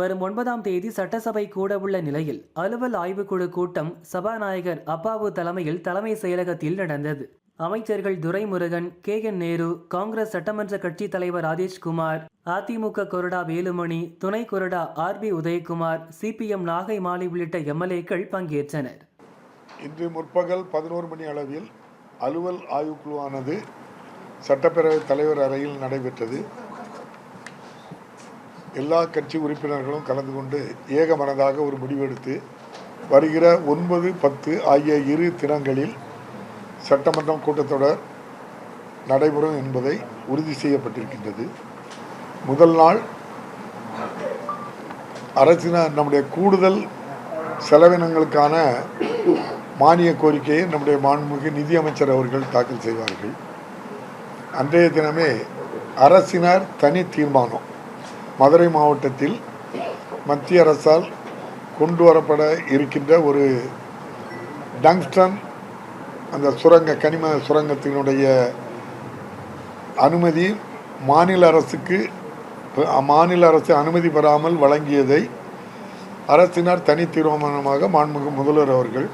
வரும் ஒன்பதாம் தேதி சட்டசபை கூட உள்ள நிலையில் அலுவல் ஆய்வுக்குழு கூட்டம் சபாநாயகர் அப்பாவு தலைமையில் தலைமை செயலகத்தில் நடந்தது. அமைச்சர்கள் துரைமுருகன் கே. என். நேரு காங்கிரஸ் சட்டமன்ற கட்சி தலைவர் ராஜேஷ்குமார் அதிமுக கொறடா வேலுமணி துணை கொறடா R. P. Udhayakumar CPM Nagai Maali உள்ளிட்ட எம்எல்ஏக்கள் பங்கேற்றனர். இன்று முற்பகல் பதினோரு மணி அளவில் அலுவல் ஆய்வுக்குழுவானது சட்டப்பேரவைத் தலைவர் அறையில் நடைபெற்றது. எல்லா கட்சி உறுப்பினர்களும் கலந்து கொண்டு ஏகமனதாக ஒரு முடிவெடுத்து வருகிற ஒன்பது பத்து ஆகிய இரு தினங்களில் சட்டமன்றம் கூட்டத்தொடர் நடைபெறும் என்பதை உறுதி செய்யப்பட்டிருக்கின்றது. முதல் நாள் அரசின நம்முடைய கூடுதல் செலவினங்களுக்கான மானிய கோரிக்கையை நம்முடைய மாண்புமிகு நிதியமைச்சர் அவர்கள் தாக்கல் செய்வார்கள். அன்றைய தினமே அரசினர் தனி தீர்மானம் மதுரை மாவட்டத்தில் மத்திய அரசால் கொண்டு வரப்பட இருக்கின்ற ஒரு டங்ஸ்டன் அந்த சுரங்க கனிம சுரங்கத்தினுடைய அனுமதி மாநில அரசுக்கு மாநில அரசு அனுமதி பெறாமல் வழங்கியதை அரசினர் தனி தீர்மானமாக மாண்புமிகு முதல்வர் அவர்கள்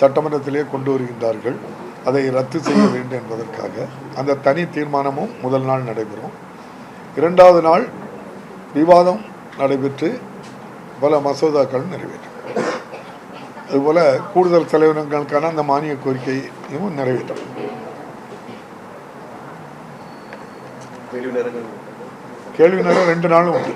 சட்டமன்றத்திலே கொண்டு வருகின்றார்கள். அதை ரத்து செய்ய வேண்டும் என்பதற்காக அந்த தனி தீர்மானமும் முதல் நாள் நடைபெறும். இரண்டாவது நாள் விவாதம் நடைபெற்று பல மசோதாக்கள் நிறைவேற்றும் அதுபோல கூடுதல் செலவினங்களுக்கான அந்த மானிய கோரிக்கையும் நிறைவேற்றும் கேள்வி நேரம் ரெண்டு நாளும் உண்டு.